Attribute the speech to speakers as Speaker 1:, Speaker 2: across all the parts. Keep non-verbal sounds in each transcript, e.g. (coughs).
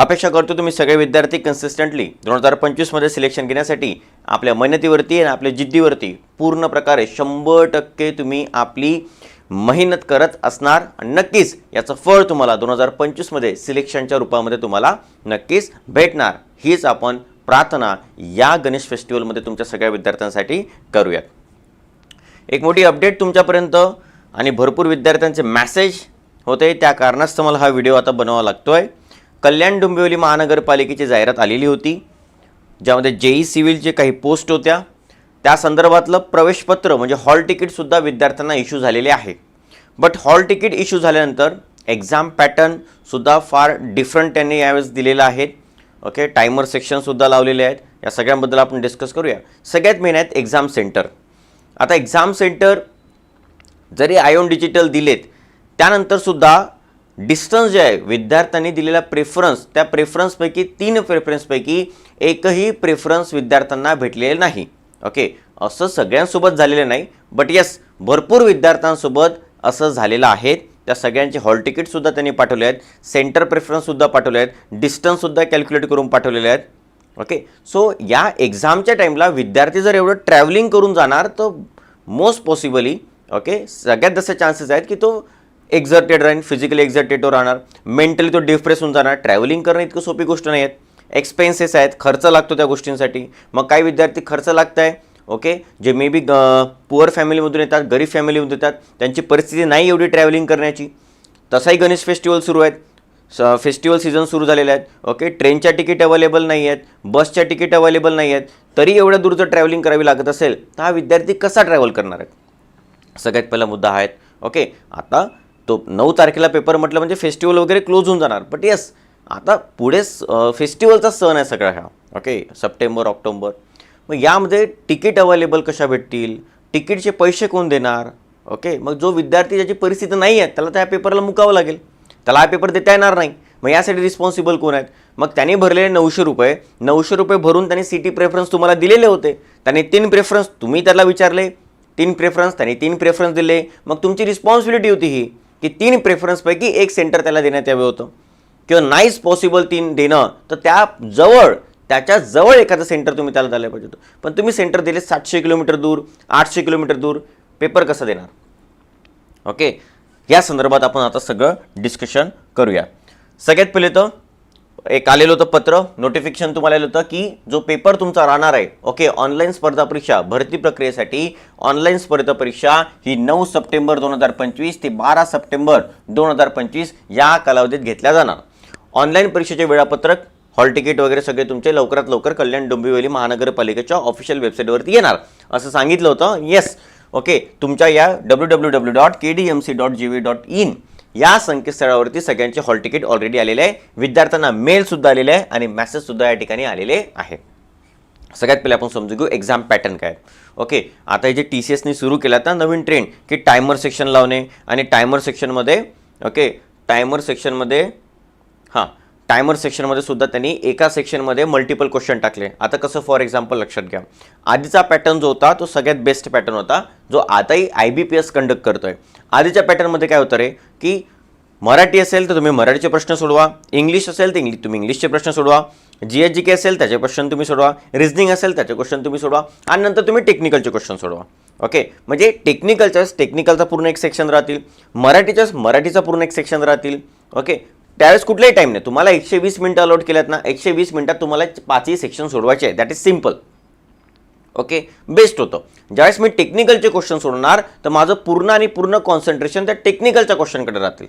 Speaker 1: अपेक्षा करतो तुम्ही सगळे विद्यार्थी कन्सिस्टंटली दोन हजार पंचवीसमध्ये सिलेक्शन घेण्यासाठी आपल्या मेहनतीवरती आणि आपल्या जिद्दीवरती पूर्ण प्रकारे शंभर टक्के तुम्ही आपली मेहनत करत असणार. आणि नक्कीच याचं फळ तुम्हाला दोन हजार पंचवीसमध्ये सिलेक्शनच्या रूपामध्ये तुम्हाला नक्कीच भेटणार. हीच आपण प्रार्थना या गणेश फेस्टिवलमध्ये तुमच्या सगळ्या विद्यार्थ्यांसाठी करूयात. एक मोठी अपडेट तुमच्यापर्यंत आणि भरपूर विद्यार्थ्यांचे मॅसेज होते. त्या कारणास्तव मला हा व्हिडिओ आता बनवावा लागतो आहे कल्याण डोंबिवली महानगरपालिकेची जाहिरात आलेली होती ज्यामध्ये जेई सिव्हिलचे काही पोस्ट होत्या त्या संदर्भातलं प्रवेशपत्र म्हणजे हॉल तिकीटसुद्धा विद्यार्थ्यांना इश्यू झालेले आहे. बट हॉल तिकीट इश्यू झाल्यानंतर एक्झाम पॅटर्नसुद्धा फार डिफरंट त्यांनी यावेळेस दिलेलं आहे. ओके टायमर सेक्शनसुद्धा लावलेले आहेत. या सगळ्यांबद्दल आपण डिस्कस करूया. सगळ्यात मेन आहेत एक्झाम सेंटर. आता एक्झाम सेंटर जरी आयोन डिजिटल दिलेत त्यानंतरसुद्धा डिस्टन्स जे आहे विद्यार्थ्यांनी दिलेला प्रेफरन्स त्या प्रेफरन्सपैकी तीन प्रेफरन्सपैकी एकही प्रेफरन्स विद्यार्थ्यांना भेटलेले नाही. ओके असं सगळ्यांसोबत झालेलं नाही. बट येस भरपूर विद्यार्थ्यांसोबत असं झालेलं आहे. त्या सगळ्यांचे हॉल तिकीटसुद्धा त्यांनी पाठवले आहेत. सेंटर प्रेफरन्ससुद्धा पाठवले आहेत. डिस्टन्ससुद्धा कॅल्क्युलेट करून पाठवलेले आहेत. ओके सो या एक्झामच्या टाईमला विद्यार्थी जर एवढं ट्रॅव्हलिंग करून जाणार तर मोस्ट पॉसिबली ओके सगळ्यात जसे चान्सेस आहेत की तो एक्झर्टेड राहील फिजिकली एक्झर्टेड राहणार. मेंटली तो डिप्रेस होऊन जाणार. ट्रॅव्हलिंग करणं इतकं सोपी गोष्ट नाही आहेत. एक्सपेन्सेस आहेत. खर्च लागतो त्या गोष्टींसाठी. मग काही विद्यार्थी खर्च लागत आहे ओके जे मे बी पुअर फॅमिलीमधून येतात गरीब फॅमिलीमधून येतात त्यांची परिस्थिती नाही एवढी ट्रॅव्हलिंग करण्याची. तसाही गणेश फेस्टिवल सुरू आहेत. स फेस्टिवल सीझन सुरू झालेले आहेत ओके ट्रेनच्या तिकीट अवेलेबल नाही आहेत बसच्या तिकीट अवेलेबल नाही आहेत. तरी एवढ्या दूर जर ट्रॅव्हलिंग करावी लागत असेल तर हा विद्यार्थी कसा ट्रॅव्हल करणार आहेत सगळ्यात पहिला मुद्दा आहेत ओके आता तो नऊ तारखेला पेपर म्हटलं म्हणजे फेस्टिवल वगैरे क्लोज होऊन जाणार. बट येस आता पुढे फेस्टिवलचा सण आहे सगळा हा. ओके सप्टेंबर ऑक्टोंबर मग यामध्ये तिकीट अवेलेबल कशा भेटतील? तिकीटचे पैसे कोण देणार? ओके मग जो विद्यार्थी ज्याची परिस्थिती नाही आहे त्याला त्या पेपरला मुकावं लागेल. त्याला हा पेपर देता येणार नाही. मग यासाठी रिस्पॉन्सिबल कोण आहेत? मग त्यांनी भरलेले नऊशे रुपये. नऊशे रुपये भरून त्यांनी सिटी प्रेफरन्स तुम्हाला दिलेले होते. त्यांनी तीन प्रेफरन्स तुम्ही त्याला विचारले. तीन प्रेफरन्स त्यांनी तीन प्रेफरन्स दिले. मग तुमची रिस्पॉन्सिबिलिटी होती ही. की तीन प्रेफरन्सपैकी एक सेंटर त्याला देण्यात यावं होतं. किंवा नाहीच पॉसिबल तीन देणं तर त्या जवळ त्याच्याजवळ एखादं सेंटर तुम्ही त्याला द्यायला पाहिजे होतं. पण तुम्ही सेंटर दिले सातशे किलोमीटर दूर आठशे किलोमीटर दूर पेपर कसा देणार? ओके या संदर्भात आपण आता सगळं डिस्कशन करूया. सगळ्यात पहिले तर एक आलेलं होतं पत्र नोटिफिकेशन तुम्हाला आलेलं होतं की जो पेपर तुमचा राहणार आहे ओके ऑनलाईन स्पर्धा परीक्षा भरती प्रक्रियेसाठी ऑनलाईन स्पर्धा परीक्षा ही नऊ सप्टेंबर दोन हजार पंचवीस ते बारा सप्टेंबर दोन हजार पंचवीस या कालावधीत घेतल्या जाणार. ऑनलाईन परीक्षेचे वेळापत्रक हॉल तिकीट वगैरे सगळे तुमचे लवकरात लवकर कल्याण डोंबिवली महानगरपालिकेच्या ऑफिशियल वेबसाईटवरती येणार. असं सांगितलं होतं येस ओके तुमच्या या W W W dot K D M C dot G V dot in या संकेतस्थळावरती सगळ्यांचे हॉल तिकीट ऑलरेडी आलेले आहे. विद्यार्थ्यांना मेलसुद्धा आलेले आहे आणि मॅसेजसुद्धा या ठिकाणी आलेले आहे. सगळ्यात पहिले आपण समजू घेऊ एक्झाम पॅटर्न काय ओके आता हे जे टी सी एसनी सुरू केला आता नवीन ट्रेंड की टायमर सेक्शन लावणे आणि टायमर सेक्शनमध्ये ओके टायमर सेक्शनमध्ये हां टायमर सेक्शनमध्ये सुद्धा त्यांनी एका सेक्शनमध्ये मल्टिपल क्वेश्चन टाकले. आता कसं फॉर एक्झाम्पल लक्षात घ्या. आधीचा पॅटर्न जो होता तो सगळ्यात बेस्ट पॅटर्न होता जो आताही I B P S conduct करतो आहे आधीच्या पॅटर्नमध्ये काय होतं रे की मराठी असेल तर तुम्ही मराठीचे प्रश्न सोडवा इंग्लिश असेल तर इंग्लिश तुम्ही इंग्लिशचे प्रश्न सोडवा जी एच जी के असेल त्याचे क्वेश्चन तुम्ही सोडवा रिझनिंग असेल त्याचे क्वेश्चन तुम्ही सोडवा आणि नंतर तुम्ही टेक्निकलचे क्वेश्चन सोडवा. ओके म्हणजे टेक्निकलच्याच टेक्निकलचा पूर्ण एक सेक्शन राहतील. मराठीच्याच मराठीचा पूर्ण एक सेक्शन राहतील. ओके त्यावेळेस कुठलाही टाईम नाही तुम्हाला एकशे वीस मिनटं अलॉट केल्यात ना एकशे वीस मिनटात तुम्हाला पाचही सेक्शन सोडवायचे आहे that is simple okay best होतं. ज्यावेळेस मी टेक्निकलचे क्वेश्चन सोडणार तर माझं पूर्ण आणि पूर्ण कॉन्सन्ट्रेशन त्या टेक्निकलच्या क्वेश्चनकडे राहतील.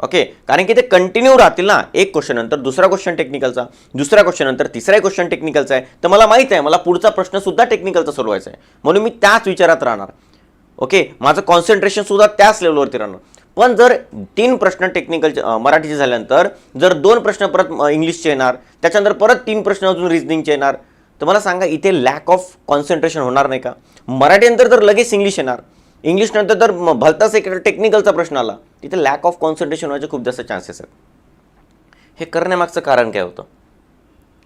Speaker 1: ओके कारण की ते कंटिन्यू राहतील ना एक क्वेश्चन नंतर दुसरा क्वेश्चन टेक्निकलचा दुसऱ्या क्वेश्चन नंतर तिसरा क्वेश्चन टेक्निकलचा आहे. तर मला माहीत आहे मला पुढचा प्रश्न सुद्धा टेक्निकलचा सोडवायचा आहे. म्हणून मी त्याच विचारात राहणार. ओके माझं कॉन्सन्ट्रेशन सुद्धा त्याच लेवलवरती राहणार. पण जर तीन प्रश्न टेक्निकलचे मराठीचे झाल्यानंतर जर दोन प्रश्न परत इंग्लिशचे येणार त्याच्यानंतर परत तीन प्रश्न अजून रिजनिंगचे येणार तर मला सांगा इथे लॅक ऑफ कॉन्सन्ट्रेशन होणार नाही का? मराठीनंतर तर लगेच इंग्लिश येणार इंग्लिशनंतर तर भलताच एक टेक्निकलचा प्रश्न आला तिथे लॅक ऑफ कॉन्सन्ट्रेशन होण्याचे खूप जास्त चान्सेस आहेत. हे करण्यामागचं कारण काय होतं?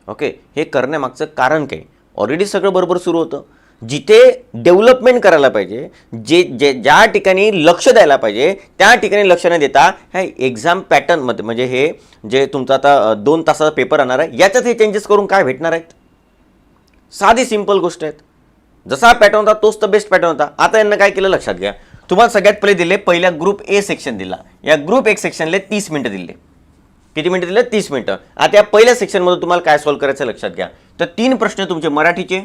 Speaker 1: ओके हे करण्यामागचं कारण काय? ऑलरेडी सगळं बरोबर सुरू होतं. जिथे डेव्हलपमेंट करायला पाहिजे जे जे ज्या ठिकाणी लक्ष द्यायला पाहिजे त्या ठिकाणी लक्ष न देता ह्या एक्झाम पॅटर्नमध्ये म्हणजे हे जे तुमचा आता दोन तासाचा पेपर राहणार आहे याच्यात हे चेंजेस करून काय भेटणार आहेत? साधी सिंपल गोष्ट आहेत. जसा पॅटर्न होता तोच तर बेस्ट पॅटर्न होता. आता यांना काय केलं लक्षात घ्या. तुम्हाला सगळ्यात पहिले दिले पहिल्या ग्रुप ए सेक्शन दिला. या ग्रुप एक सेक्शनले तीस मिनटं दिले. किती मिनिटं दिले? तीस मिनटं. आता या पहिल्या सेक्शनमध्ये तुम्हाला काय सॉल्व्ह करायचं लक्षात घ्या. तर तीन प्रश्न तुमचे मराठीचे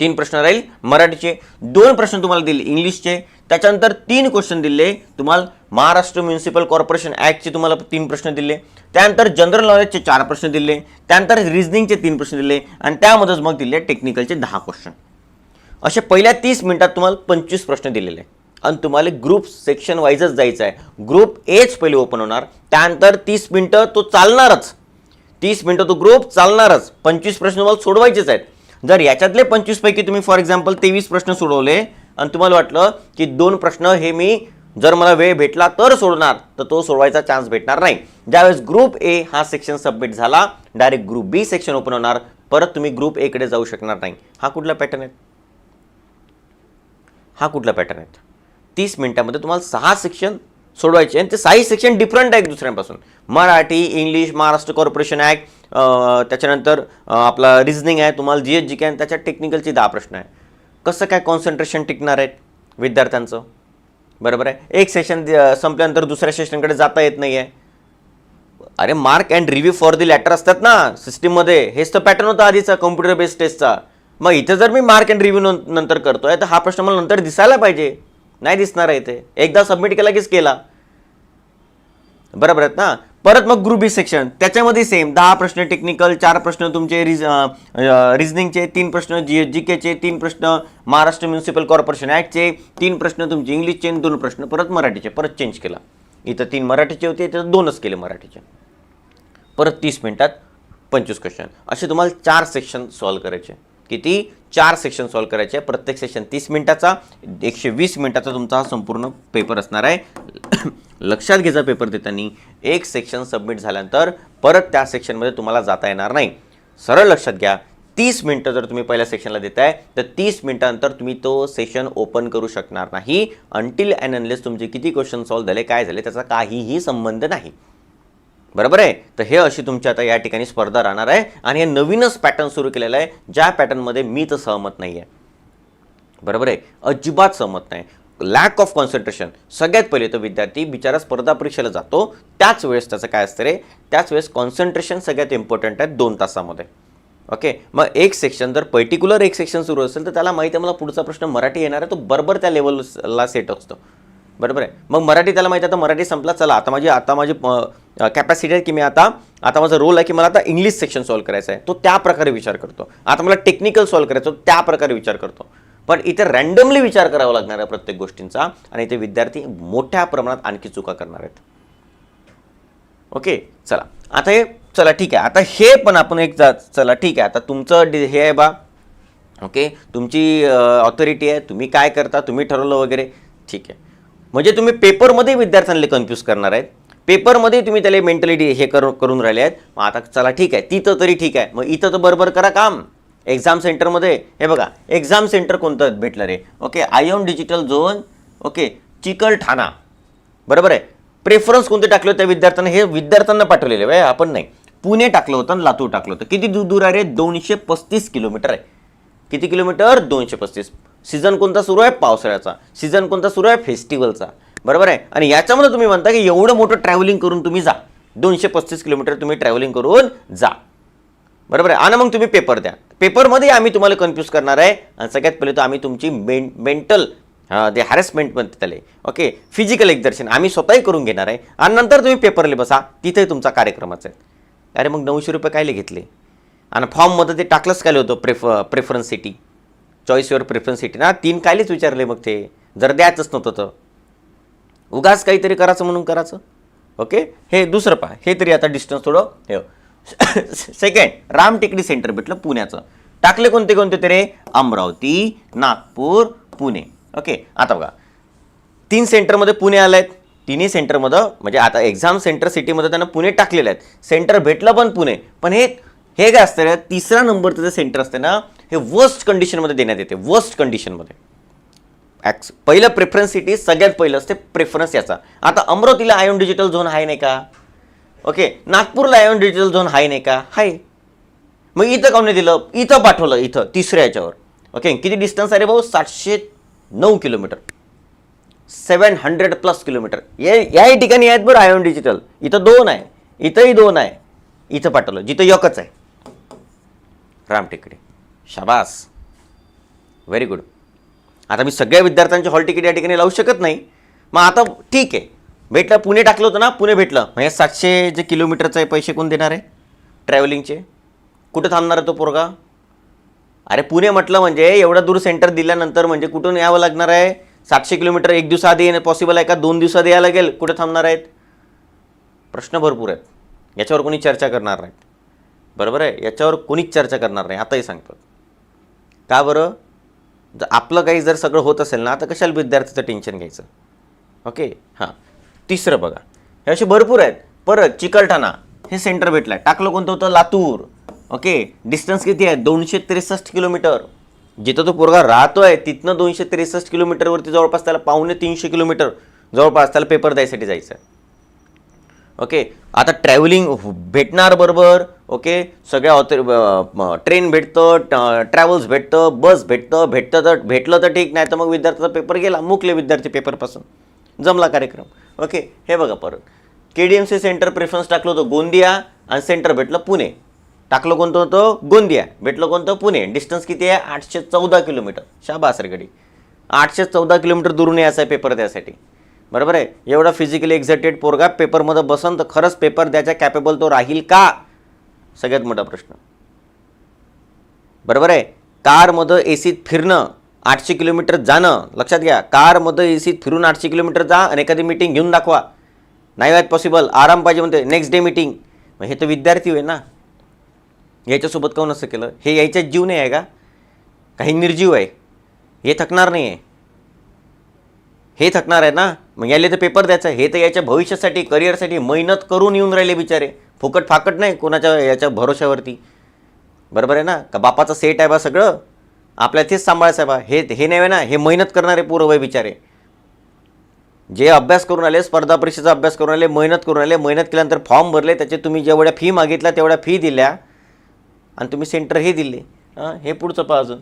Speaker 1: तीन प्रश्न राहील. मराठीचे दोन प्रश्न तुम्हाला दिले इंग्लिशचे. त्याच्यानंतर तीन क्वेश्चन दिले. तुम्हाला महाराष्ट्र म्युन्सिपल कॉर्पोरेशन ॲक्टचे तुम्हाला तीन प्रश्न दिले. त्यानंतर जनरल नॉलेजचे चार प्रश्न दिले. त्यानंतर रिझनिंगचे तीन प्रश्न दिले. आणि त्यामध्येच मग दिले टेक्निकलचे दहा क्वेश्चन असे पहिल्या तीस मिनिटात तुम्हाला पंचवीस प्रश्न दिलेले. आहे आणि तुम्हाला ग्रुप सेक्शन वाईजच जायचं आहे. ग्रुप एच पहिले ओपन होणार. त्यानंतर तीस मिनटं तो चालणारच. तीस मिनटं तो ग्रुप चालणारच. पंचवीस प्रश्न तुम्हाला सोडवायचेच आहेत. जर याच्यातले पंचवीसपैकी तुम्ही फॉर एक्झाम्पल तेवीस प्रश्न सोडवले आणि तुम्हाला वाटलं की दोन प्रश्न हे मी जर मला वेळ भेटला तर सोडणार तर तो सोडवायचा चान्स भेटणार नाही. ज्यावेळेस ग्रुप ए हा सेक्शन सबमिट झाला direct group B section open होणार परत तुम्ही ग्रुप ए कडे जाऊ शकणार नाही. हा कुठला पॅटर्न आहे? हा कुठला पॅटर्न आहे? तीस मिनिटामध्ये तुम्हाला सहा सेक्शन सोडवायचे. आणि ते साई सेक्शन डिफरंट आहे दुसऱ्यांपासून. Marathi English Maharashtra corporation act त्याच्यानंतर आपला रिझनिंग आहे तुम्हाला जी एच जी काय त्याच्यात टेक्निकलचे दहा प्रश्न आहे. कसं काय कॉन्सन्ट्रेशन टिकणार आहेत विद्यार्थ्यांचं? बरोबर आहे? एक सेशन संपल्यानंतर दुसऱ्या सेशनकडे जाता येत नाही आहे अरे mark and review for the later असतात ना सिस्टीममध्ये हेच तर पॅटर्न होता आधीचा कम्प्युटर बेस्ड टेस्टचा मग इथं जर मी मार्क अँड रिव्ह्यू नंतर करतोय तर हा प्रश्न मला नंतर दिसायला पाहिजे. नाही दिसणार आहे इथे एकदा सबमिट केला कीच केला बरोबर आहेत ना? परत मग ग्रुप बी सेक्शन त्याच्यामध्ये सेम दहा प्रश्न टेक्निकल चार प्रश्न तुमचे रिज रिझनिंगचे तीन प्रश्न जी जी केचे तीन प्रश्न महाराष्ट्र म्युन्सिपल कॉर्पोरेशन ॲक्टचे तीन प्रश्न तुमचे इंग्लिशचे दोन प्रश्न परत मराठीचे. परत चेंज केला. इथं तीन मराठीचे होते इथं दोनच केले मराठीचे. परत तीस मिनिटात पंचवीस क्वेश्चन असे तुम्हाला चार सेक्शन सॉल्व्ह करायचे. किती? चार सेक्शन सॉल्व्ह करायचे प्रत्येक सेक्शन तीस मिनिटाचा एकशे वीस मिनिटाचा तुमचा हा संपूर्ण पेपर असणार आहे. (coughs) लक्षात घ्यायचा पेपर देताना. एक सेक्शन सबमिट झाल्यानंतर परत त्या सेक्शनमध्ये तुम्हाला जाता येणार नाही. सरळ लक्षात घ्या. तीस मिनटं जर तुम्ही पहिल्या सेक्शनला देताय तर तीस मिनटानंतर तुम्ही तो सेशन ओपन करू शकणार नाही. अंटील अँड अनलेस तुमचे किती क्वेश्चन सॉल्व्ह झाले काय झाले त्याचा काहीही संबंध नाही. बरोबर आहे? तर हे अशी तुमची आता या ठिकाणी स्पर्धा राहणार आहे आणि हे नवीनच पॅटर्न सुरू केलेलं आहे ज्या पॅटर्नमध्ये मी तर सहमत नाही आहे बरोबर आहे? अजिबात सहमत नाही. लॅक ऑफ कॉन्सन्ट्रेशन सगळ्यात पहिले तो विद्यार्थी बिचारा स्पर्धा परीक्षेला जातो त्याच वेळेस त्याचं काय असतं रे? त्याच वेळेस कॉन्सन्ट्रेशन सगळ्यात इम्पॉर्टंट आहे दोन तासामध्ये. ओके मग एक सेक्शन जर पर्टिक्युलर एक सेक्शन सुरू असेल तर त्याला माहिती आहे मला पुढचा प्रश्न मराठी येणार आहे तो बरोबर त्या लेवलला सेट असतो. बरोबर आहे? मग मराठी त्याला माहिती आहे आता मराठी संपला चला आता माझी आता माझी कॅपॅसिटी आहे की मी आता आता माझा रोल आहे की मला आता इंग्लिश सेक्शन सॉल्व करायचं आहे. तो त्या प्रकारे विचार करतो. आता मला टेक्निकल सॉल्व करायचं त्या प्रकारे विचार करतो. पण इथे रँडमली विचार करावा लागणार आहे प्रत्येक गोष्टींचा आणि इथे विद्यार्थी मोठ्या प्रमाणात आणखी चुका करणार आहेत. ओके चला. आता हे चला ठीक आहे. आता हे पण आपण एक जा चला ठीक आहे. आता तुमचं डि हे आहे बा. ओके तुमची ऑथॉरिटी आहे. तुम्ही काय करता? तुम्ही ठरवलं वगैरे. ठीक आहे. म्हणजे तुम्ही पेपरमध्ये विद्यार्थ्यांना कन्फ्यूज करणार आहेत. पेपरमध्ये तुम्ही त्याला मेंटॅलिटी हे कर करून राहिले आहेत. मग आता चला ठीक आहे. तिथं तरी ठीक आहे. मग इथं तर बरोबर करा काम. एक्झाम सेंटरमध्ये हे बघा एक्झाम सेंटर कोणतं भेटलं रे? Okay iON digital zone okay Chikalthana बरोबर आहे? प्रेफरन्स कोणते टाकले होते त्या विद्यार्थ्यांना? हे विद्यार्थ्यांना पाठवलेले आहे. आपण नाही. पुणे टाकलं होतं आणि लातूर टाकलं होतं. किती दूर दूर आहे रे? दोनशे पस्तीस किलोमीटर आहे. किती किलोमीटर? दोनशे पस्तीस. सीझन कोणता सुरू आहे? पावसाळ्याचा. सीझन कोणता सुरू आहे? फेस्टिवलचा बरोबर आहे? आणि याच्यामध्ये तुम्ही म्हणता की एवढं मोठं ट्रॅव्हलिंग करून तुम्ही जा. दोनशे पस्तीस किलोमीटर तुम्ही ट्रॅव्हलिंग करून जा. बरोबर आहे? आणि मग तुम्ही पेपर द्या. पेपरमध्ये आम्ही तुम्हाला कन्फ्यूज करणार आहे. आणि सगळ्यात पहिले तर आम्ही तुमची मेन मेंटल ते हॅरेसमेंट म्हणते त्याला. ओके फिजिकल एक्झर्शन आम्ही स्वतःही करून घेणार आहे. आणि नंतर तुम्ही पेपरले बसा. तिथे तुमचा कार्यक्रमच आहे. अरे मग नऊशे रुपये कायले घेतले? आणि फॉर्ममध्ये ते टाकलंच काय होतं pref preference city choice your preference city ना तीन कायलेच विचारले मग ते. जर द्यायचंच नव्हतं तर. उगाच काहीतरी करायचं म्हणून करायचं. ओके हे दुसरं पहा. हे तरी आता डिस्टन्स थोडं हे सेकंड (laughs) राम टेकडी सेंटर भेटलं पुण्याचं. टाकले कोणते कोणते तरी? अमरावती नागपूर पुणे. ओके आता बघा. तीन सेंटरमध्ये पुणे आलं आहेत तिन्ही सेंटरमध्ये म्हणजे आता एक्झाम सेंटर सिटीमध्ये त्यांना पुणे टाकलेले आहेत. सेंटर भेटलं पण पुणे. पण हे हे काय असतं तिसरा नंबरचं जे सेंटर असते ना हे वर्स्ट कंडिशनमध्ये देण्यात येते. वर्स्ट कंडिशनमध्ये ॲक्स पहिलं प्रेफरन्स सिटी सगळ्यात पहिलं असते प्रेफरन्स याचा. आता अमरावतीला आयोन डिजिटल झोन आहे नाही का? ओके नागपूरला आयोन डिजिटल झोन आहे नाही का? आहे. मग इथं काऊन नाही दिलं? इथं पाठवलं इथं तिसऱ्या याच्यावर. ओके किती डिस्टन्स आहे रे भाऊ? सातशे नऊ kilometre. Seven hundred plus kilometre. या याही ठिकाणी आहेत बरं आयोन डिजिटल इथं दोन आहे. इथंही दोन आहे. इथं पाठवलं जिथं एकच आहे. रामटेकडे शाबास. व्हेरी गुड आता मी सगळ्या विद्यार्थ्यांचे हॉल तिकीट या ठिकाणी लावू शकत नाही. मग आता ठीक आहे. भेटलं पुणे टाकलं होतं ना पुणे भेटलं. म्हणजे सातशे जे किलोमीटरचे पैसे कोण देणार आहे? ट्रॅव्हलिंगचे कुठं थांबणार आहे तो पोरगा? अरे पुणे म्हटलं म्हणजे एवढं दूर सेंटर दिल्यानंतर म्हणजे कुठून यावं लागणार आहे? सातशे किलोमीटर एक दिवसाआधी येणं पॉसिबल आहे का? दोन दिवसाआधी यायला लागेल. कुठे थांबणार आहेत? प्रश्न भरपूर आहेत. याच्यावर कोणी चर्चा करणार नाहीत. बरोबर आहे? याच्यावर कोणीच चर्चा करणार नाही. आताही सांगतो का बरं? जर आपलं काही जर सगळं होत असेल ना तर कशाला विद्यार्थ्याचं टेन्शन घ्यायचं? ओके हां. तिसरं बघा. हे असे भरपूर आहेत. परत चिकलठाणा. हे सेंटर भेटलं आहे टाकलं कोणतं होतं? लातूर. ओके डिस्टन्स किती आहे? दोनशे त्रेसष्ट किलोमीटर. जिथं तो पोरगा राहतो आहे तिथनं दोनशे त्रेसष्ट किलोमीटरवरती जवळपास त्याला पावणे तीनशे किलोमीटर जवळपास त्याला पेपर द्यायसाठी जायचं आहे ओके? आता ट्रॅव्हलिंग भेटणार बरोबर ओके? सगळ्या ऑथर ट्रेन भेटतं ट्रॅव्हल्स भेटतं बस भेटतं भेटतं तर भेटलं तर ठीक नाही तर मग विद्यार्थ्याचा पेपर गेला मुकले विद्यार्थी पेपरपासून जमला कार्यक्रम. ओके? हे बघा परत. K D M C centre preference टाकलं होतं गोंदिया आणि सेंटर भेटलं पुणे. टाकलं कोणतं होतं? गोंदिया. भेटलं कोणतं? पुणे. डिस्टन्स किती आहे? आठशे चौदा किलोमीटर. शाबास रे आठशे चौदा किलोमीटर दुरून यायचा आहे पेपर द्यायसाठी बरोबर आहे? एवढा फिजिकली एक्झायटेड पोरगा पेपरमध्ये बसन तर खरंच पेपर द्यायचा कॅपेबल तो राहील का? सगळ्यात मोठा प्रश्न. बरोबर आहे? कारमध्ये ए सीत फिरणं आठशे किलोमीटर जाणं लक्षात घ्या कारमध्ये ए सीत फिरून आठशे किलोमीटर जा आणि एखादी मीटिंग घेऊन दाखवा. नाही आहेत पॉसिबल आराम पाहिजे म्हणते नेक्स्ट डे मीटिंग मग हे तर विद्यार्थी होय ना? याच्यासोबत काऊन असं केलं? हे यायच्यात जीव नाही आहे का? काही निर्जीव आहे. हे थकणार नाही आहे. हे थकणार आहे ना? मग याले तर पेपर द्यायचा हे तर याच्या भविष्यासाठी करिअरसाठी मेहनत करून येऊन राहिले बिचारे. फुकट फाकट नाही कोणाच्या याच्या भरोश्यावरती. बरोबर आहे ना? का बापाचं सेट आहे बा सगळं? आपल्या तेच सांभाळायचं आहे बा. हे हे नाही आहे ना? हे मेहनत करणारे पूर्व वय बिचारे. जे अभ्यास करून आले स्पर्धा परीक्षेचा अभ्यास करून आले मेहनत करून आले मेहनत केल्यानंतर फॉर्म भरले त्याचे तुम्ही जेवढ्या फी मागितल्या तेवढ्या फी दिल्या आणि तुम्ही सेंटर हे दिले. हां हे पुढचं पहा अजून.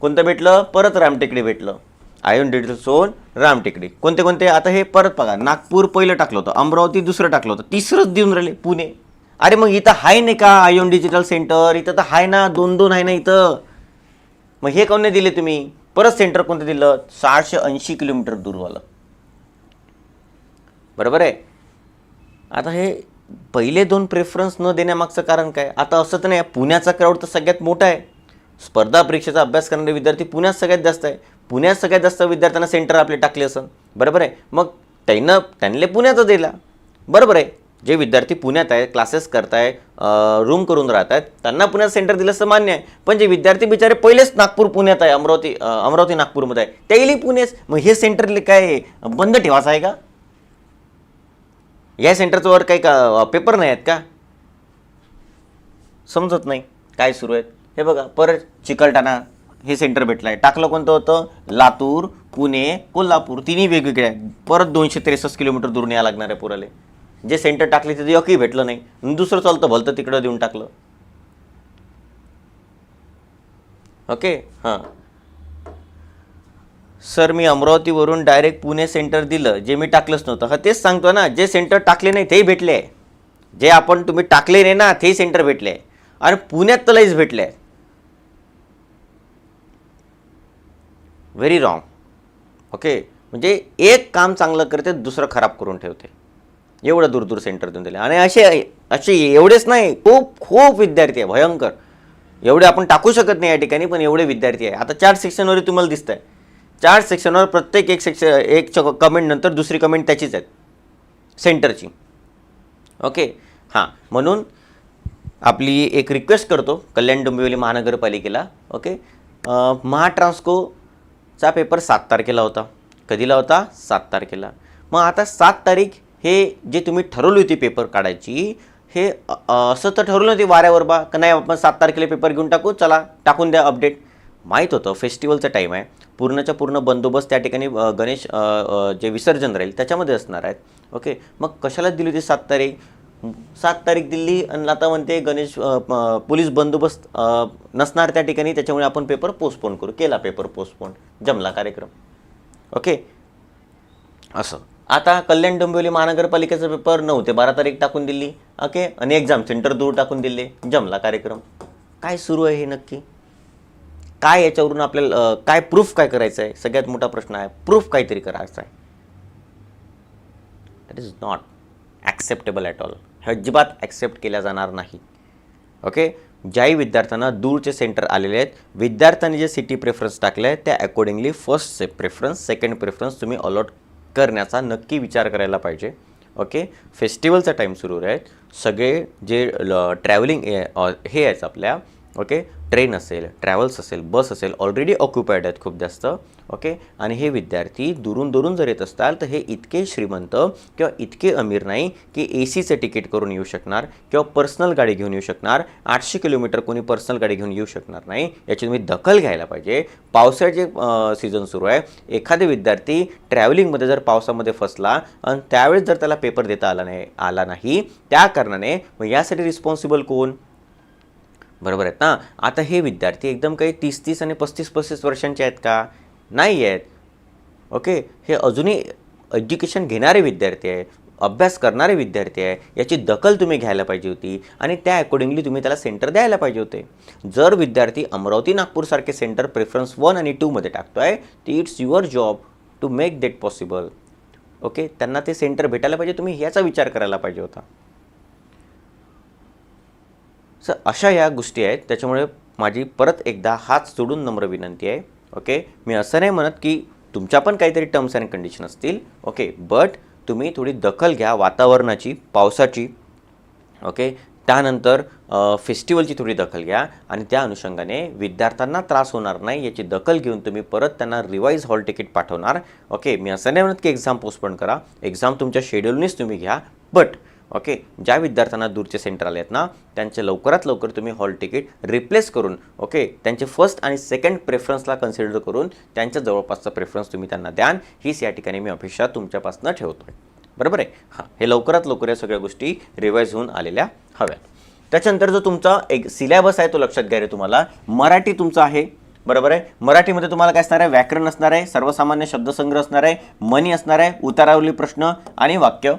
Speaker 1: कोणतं भेटलं? परत रामटेकडी भेटलं. आयोन डिजिटल सोन रामटेकडी कोणते कोणते? आता हे परत बघा. नागपूर पहिलं टाकलं होतं. अमरावती दुसरं टाकलं होतं. तिसरंच देऊन राहिले पुणे. अरे मग इथं आहे नाही का आयोन डिजिटल सेंटर? इथं तर आहे ना दोन दोन आहे ना इथं. मग हे कोण नाही दिले तुम्ही? परत सेंटर कोणतं दिलं? सहाशे ऐंशी किलोमीटर दूरवालं. बरोबर आहे? आता हे पहिले दोन प्रेफरन्स न देण्यामागचं कारण काय? आता असं तर नाही पुण्याचा क्राऊड तर सगळ्यात मोठा आहे. स्पर्धा परीक्षेचा अभ्यास करणारे विद्यार्थी पुण्यात सगळ्यात जास्त आहे. पुण्यात सगळ्यात जास्त विद्यार्थ्यांना सेंटर आपले टाकले असं बरोबर आहे? मग त्यांना त्यांना पुण्याचा दिला. बरोबर आहे? जे विद्यार्थी पुण्यात आहे क्लासेस करताय रूम करून राहत आहेत त्यांना पुण्यात सेंटर दिलं असं मान्य आहे. पण जे विद्यार्थी बिचारे पहिलेच नागपूर पुण्यात आहे अमरावती अमरावती नागपूरमध्ये आहे त्याही पुणेच. मग हे सेंटर काय बंद ठेवायचं आहे का? या सेंटरचं वर काही का पेपर नाही आहेत का? समजत नाही. काय सुरू आहेत? हे बघा परत चिकलटाणा हे सेंटर भेटलं आहे टाकलं कोणतं होतं? लातूर पुणे कोल्हापूर. तिन्ही वेगवेगळे आहेत. परत दोनशे त्रेसष्ट किलोमीटर दूर यावं लागणार आहे पुराले. जे सेंटर टाकले तिथे एकही भेटलं नाही. दुसरं चालतं भलतं तिकडं देऊन टाकलं. ओके? हां. सर मी अमरावतीवरून डायरेक्ट पुणे सेंटर दिलं. जे मी टाकलंच नव्हतं. हा तेच सांगतो ना जे सेंटर टाकले नाही तेही भेटले. आहे जे आपण तुम्ही टाकले नाही ना तेही सेंटर भेटले. आहे आणि पुण्यात तर लईच भेटले. आहे व्हेरी रॉंग ओके म्हणजे एक काम चांगलं करते दुसरं खराब करून ठेवते. एवढं दूर दूर सेंटर देऊन दिले. आणि असे असे एवढेच नाही खूप खूप विद्यार्थी आहे भयंकर. एवढे आपण टाकू शकत नाही या ठिकाणी पण एवढे विद्यार्थी आहे. आता चार सेक्शनवर तुम्हाला दिसत आहे चार सेक्शनवर प्रत्येक एक सेक्शन एक च कमेंट नंतर दुसरी कमेंट त्याचीच आहेत. सेंटरची ओके हां. म्हणून आपली एक रिक्वेस्ट करतो कल्याण डोंबिवली महानगरपालिकेला. ओके महाट्रान्सको चा पेपर सात तारखेला होता. कधीला होता? सात तारखेला. मग आता सात तारीख हे जे तुम्ही ठरवली होती पेपर काढायची हे असं तर ठरवलं होती वाऱ्यावर बा. का नाही आपण सात तारखेला पेपर घेऊन टाकू? चला टाकून द्या अपडेट माहीत होतं फेस्टिवलचा टाईम आहे. पूर्णच्या पूर्ण बंदोबस्त त्या ठिकाणी गणेश जे विसर्जन राहील त्याच्यामध्ये असणार आहेत. ओके मग कशाला दिली होती सात तारीख? सात तारीख दिल्ली आणि आता म्हणते गणेश पोलीस बंदोबस्त नसणार त्या ठिकाणी त्याच्यामुळे आपण पेपर पोस्टपोन करू. केला पेपर पोस्टपोन जमला कार्यक्रम. ओके? असं. आता कल्याण डोंबिवली महानगरपालिकेचा पेपर नऊ ते बारा तारीख टाकून दिली ओके? आणि एक्झाम सेंटर दूर टाकून दिले जमला कार्यक्रम. काय सुरू आहे हे नक्की? काय याच्यावरून आपल्याला काय प्रूफ काय करायचं आहे सगळ्यात मोठा प्रश्न आहे. प्रूफ काहीतरी करायचा आहे that is not acceptable at all अजिबात ॲक्सेप्ट केल्या जाणार नाही. ओके ज्याही विद्यार्थ्यांना दूरचे सेंटर आलेले आहेत विद्यार्थ्यांनी जे सिटी प्रेफरन्स टाकले आहेत त्या अकॉर्डिंगली फर्स्ट से प्रेफरन्स सेकंड प्रेफरन्स तुम्ही अलॉट करण्याचा नक्की विचार करायला पाहिजे. ओके फेस्टिवलचा टाईम सुरू आहेत सगळे जे ट्रॅव्हलिंग हे आहेत आपल्या. ओके ट्रेन असेल ट्रॅव्हल्स असेल बस असेल ऑलरेडी ऑक्युपाईड आहेत खूप जास्त. ओके? आणि हे विद्यार्थी दुरून दुरून जर येत असताल तर हे इतके श्रीमंत किंवा इतके अमीर नाही की ए सीचं तिकीट करून येऊ शकणार किंवा पर्सनल गाडी घेऊन येऊ शकणार. आठशे किलोमीटर कोणी पर्सनल गाडी घेऊन येऊ शकणार नाही. याची तुम्ही दखल घ्यायला पाहिजे. पावसाळ्याचे सीझन सुरू आहे. एखादे विद्यार्थी ट्रॅव्हलिंगमध्ये जर पावसामध्ये फसला आणि त्यावेळेस जर त्याला पेपर देता आला नाही आला नाही त्या कारणाने मग यासाठी रिस्पॉन्सिबल कोण? बरोबर आहेत ना? आता हे विद्यार्थी एकदम काही तीस तीस आणि पस्तीस पस्तीस वर्षांचे आहेत का? नाही आहेत. ओके हे अजूनही एज्युकेशन घेणारे विद्यार्थी आहे अभ्यास करणारे विद्यार्थी आहे याची दखल तुम्ही घ्यायला पाहिजे होती आणि त्या अकॉर्डिंगली तुम्ही त्याला सेंटर द्यायला पाहिजे होते. जर विद्यार्थी अमरावती नागपूरसारखे सेंटर प्रेफरन्स वन आणि टूमध्ये टाकतो आहे ती it's your job to make that possible okay त्यांना ते सेंटर भेटायला पाहिजे तुम्ही ह्याचा विचार करायला पाहिजे होता. सर अशा या गोष्टी आहेत. त्याच्यामुळे माझी परत एकदा हात जोडून नम्र विनंती आहे. ओके? मी असं नाही म्हणत की तुमच्या पण काहीतरी टर्म्स अँड कंडिशन असतील ओके? बट तुम्ही थोडी दखल घ्या वातावरणाची पावसाची ओके? त्यानंतर फेस्टिवलची थोडी दखल घ्या आणि त्या अनुषंगाने विद्यार्थ्यांना त्रास होणार नाही याची दखल घेऊन तुम्ही परत त्यांना रिवाईज हॉल तिकीट पाठवणार ओके? मी असं नाही म्हणत की एक्झाम पोस्टपोन करा एक्झाम तुमच्या शेड्यूलनेच तुम्ही घ्या बट ओके? ज्या विद्यार्थ्यांना दूरचे सेंटर आले आहेत ना त्यांचे लवकरात लवकर तुम्ही हॉल तिकीट रिप्लेस करून ओके? त्यांचे फर्स्ट आणि सेकंड प्रेफरन्सला कन्सिडर करून त्यांच्या जवळपासचा प्रेफरन्स तुम्ही त्यांना द्यान. हीच या ठिकाणी मी अपेक्षा तुमच्यापासून ठेवतो आहे बरोबर आहे? हां हे लवकरात लवकर या सगळ्या गोष्टी रिवाईज होऊन आलेल्या हव्यात. त्याच्यानंतर जो तुमचा एक सिलेबस आहे तो लक्षात घ्या रे तुम्हाला. मराठी तुमचा आहे. बरोबर आहे? मराठीमध्ये तुम्हाला काय असणार आहे? व्याकरण असणार आहे सर्वसामान्य शब्दसंग्रह असणार आहे मनी असणार आहे उतारावली प्रश्न आणि वाक्य.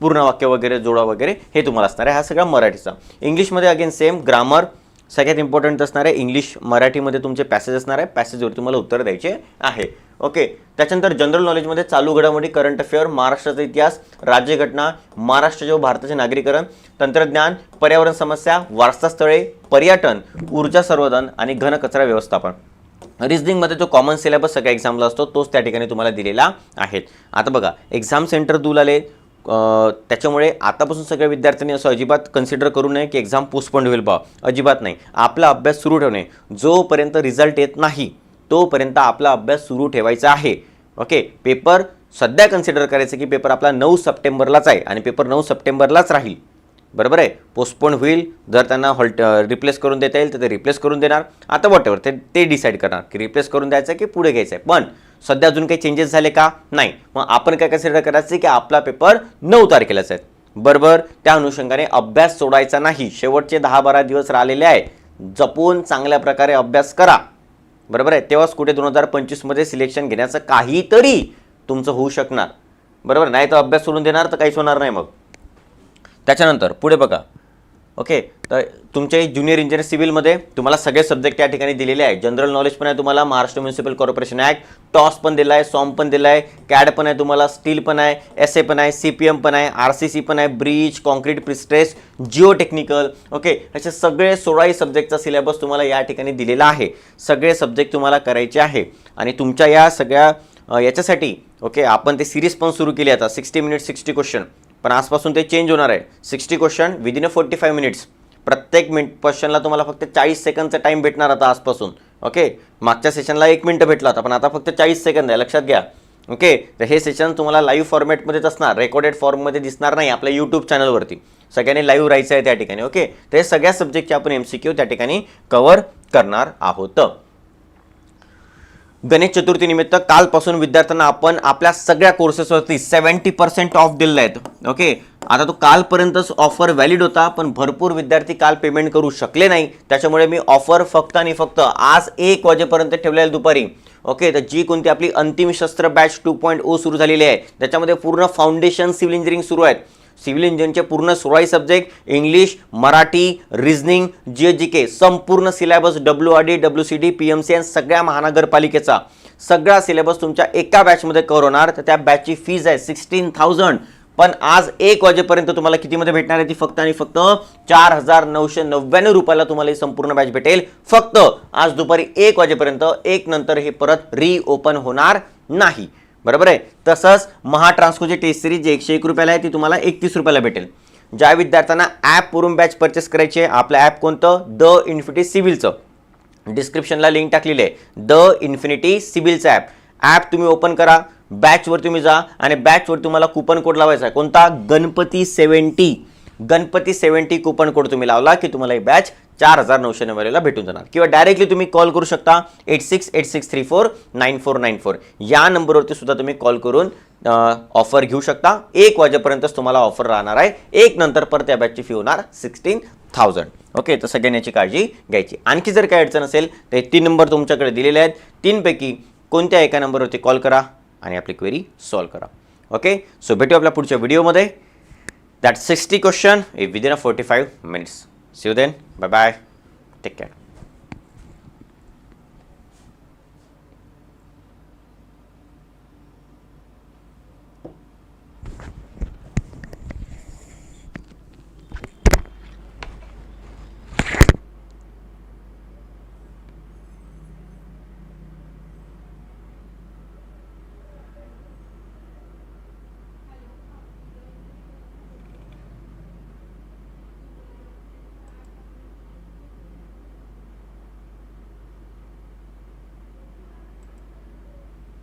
Speaker 1: पूर्ण वाक्य वगैरे जोडा वगैरे हे तुम्हाला असणार आहे. हा सगळा मराठीचा. इंग्लिशमध्ये अगेन सेम ग्रामर सगळ्यात इम्पॉर्टंट असणार आहे इंग्लिश मराठीमध्ये तुमचे पॅसेज असणार आहे. पॅसेजवर तुम्हाला उत्तर द्यायचे आहे. ओके त्याच्यानंतर जनरल नॉलेजमध्ये चालू घडामोडी करंट अफेअर महाराष्ट्राचा इतिहास राज्यघटना महाराष्ट्र जो भारताचे नागरीकरण तंत्रज्ञान पर्यावरण समस्या वारसास्थळे पर्यटन ऊर्जा संवर्धन आणि घनकचरा व्यवस्थापन. रिजनिंगमध्ये जो कॉमन सिलेबस सगळ्या एक्झामला असतो तोच त्या ठिकाणी तुम्हाला दिलेला आहे. आता बघा एक्झाम सेंटर दूल आले त्याच्यामुळे आतापासून सगळ्या विद्यार्थ्यांनी असं अजिबात कन्सिडर करू नये की एक्झाम पोस्टपोंड होईल बा. अजिबात नाही. आपला अभ्यास सुरू ठेवणे. जोपर्यंत रिझल्ट येत नाही तोपर्यंत आपला अभ्यास सुरू ठेवायचा आहे. ओके पेपर सध्या कन्सिडर करायचं की पेपर आपला नऊ सप्टेंबरलाच आहे आणि पेपर नऊ सप्टेंबरलाच राहील. बरोबर आहे? पोस्टपोन होईल. जर त्यांना हॉल्ट रिप्लेस करून देता येईल तर ते रिप्लेस करून देणार. आता वॉटेवर ते ते डिसाईड करणार की रिप्लेस करून द्यायचं आहे की पुढे घ्यायचं आहे. पण सध्या अजून काही चेंजेस झाले का? नाही. मग आपण काय कन्सिडर करायचं की आपला पेपर नऊ तारखेलाच आहे. बरोबर? त्या अनुषंगाने अभ्यास सोडायचा नाही. शेवटचे दहा बारा दिवस राहिलेले आहे. जपून चांगल्या प्रकारे अभ्यास करा. बरोबर आहे? तेव्हाच कुठे दोन हजार पंचवीसमध्ये सिलेक्शन घेण्याचं काहीतरी तुमचं होऊ शकणार. बरोबर? नाही तर अभ्यास सोडून देणार तर काहीच होणार नाही मग. त्याच्यानंतर पुढे बघा. ओके तर तुमचे ज्युनियर इंजिनियर सिव्हिलमध्ये तुम्हाला सगळे सब्जेक्ट या ठिकाणी दिलेले आहे जनरल नॉलेज पण आहे तुम्हाला महाराष्ट्र म्युन्सिपल कॉर्पोरेशन ॲक्ट टॉस पण दिला आहे सॉम पण दिला आहे कॅड पण आहे तुम्हाला स्टील पण आहे एस ए पण आहे सी पी एम पण आहे आर सी सी पण आहे bridge concrete prestress geotechnical okay असे सगळे सोळाही सब्जेक्टचा सिलेबस तुम्हाला या ठिकाणी दिलेला आहे. सगळे सब्जेक्ट तुम्हाला करायचे आहे. आणि तुमच्या या सगळ्या याच्यासाठी ओके आपण ते सिरीज पण सुरू केली आता सिक्स्टी मिनिट सिक्स्टी क्वेश्चन पण आजपासून ते चेंज होणार आहे. Sixty question within a forty five minutes प्रत्येक मिनिट क्वेश्चनला तुम्हाला फक्त चाळीस सेकंदचा टाईम भेटणार आता आजपासून. ओके मागच्या सेशनला एक मिनटं भेटला होता पण आता फक्त चाळीस सेकंद आहे. लक्षात घ्या. ओके तर हे सेशन तुम्हाला लाईव्ह फॉर्मॅटमध्येच असणार. रेकॉर्डेड फॉर्ममध्ये दिसणार नाही आपल्या यूट्यूब चॅनलवरती सगळ्यांनी लाईव्ह राहायचं आहे त्या ठिकाणी. ओके तर हे सगळ्या सब्जेक्टचे आपण एम सी क्यू त्या ठिकाणी कव्हर करणार आहोत. गणेश चतुर्थीनिमित्त कालपासून विद्यार्थ्यांना आपण आपल्या सगळ्या कोर्सेसवरती सेवन्टी पर्सेंट ऑफ दिलेले आहेत. ओके आता तो कालपर्यंतच ऑफर व्हॅलिड होता पण भरपूर विद्यार्थी काल पेमेंट करू शकले नाही. त्याच्यामुळे मी ऑफर फक्त आणि फक्त आज एक वाजेपर्यंत ठेवलेलं दुपारी. ओके तर जी कोणती आपली अंतिम शस्त्र बॅच टू पॉईंट ओ सुरू झालेली आहे. त्याच्यामध्ये पूर्ण फाउंडेशन सिव्हिल इंजिनिअरिंग सुरू आहेत. सिव्हिल इंजिनचे पूर्ण सोळाही सब्जेक्ट इंग्लिश मराठी रिझनिंग जे जी के संपूर्ण syllabus W R D W C D P M C N सगळ्या महानगरपालिकेचा. सगळा सिलेबस तुमच्या एका बॅचमध्ये कव्हर होणार. तर त्या बॅचची फीज आहे सिक्स्टीन थाउजंड पण आज एक वाजेपर्यंत तुम्हाला कितीमध्ये भेटणार आहे ती फक्त आणि फक्त चार हजार नऊशे नव्याण्णव रुपयाला तुम्हाला ही संपूर्ण बॅच भेटेल. फक्त आज दुपारी एक वाजेपर्यंत एक नंतर हे परत रिओपन होणार नाही. बरोबर आहे? तसंच महा ट्रान्सकोची टेस्ट सिरीज जे एकशे एक रुपयाला आहे ती तुम्हाला एकतीस रुपयाला भेटेल. ज्या विद्यार्थ्यांना ॲपवरून बॅच परचेस करायची आहे आपलं ॲप कोणतं? द इन्फिनिटी सिव्हिलचं डिस्क्रिप्शनला लिंक टाकलेली आहे. द इन्फिनिटी सिव्हिलचं ॲप ॲप तुम्ही ओपन करा बॅचवर तुम्ही जा आणि बॅचवर तुम्हाला कुपन कोड लावायचा आहे. कोणता? Ganpati seventy Ganpati seventy coupon code तुम्ही लावला की तुम्हाला ही बॅच चार हजार नऊशे नव्याला भेटून जाणार. किंवा डायरेक्टली तुम्ही कॉल करू शकता eight six eight six three four nine four nine four या नंबरवरती सुद्धा तुम्ही कॉल करून ऑफर घेऊ शकता. एक वाजेपर्यंतच तुम्हाला ऑफर राहणार आहे. एक नंतर परत या बॅचची फी होणार सिक्स्टीन थाउजंड ओके तर सगळ्यांनी याची काळजी घ्यायची. आणखी जर काही अडचण असेल तर तीन नंबर तुमच्याकडे दिलेले आहेत. तीनपैकी कोणत्या एका नंबरवरती कॉल करा आणि आपली क्वेरी सॉल्व्ह करा. ओके सो भेटू आपल्या पुढच्या व्हिडिओमध्ये That 60 question within a 45 minutes. See you then. Bye bye. Take care.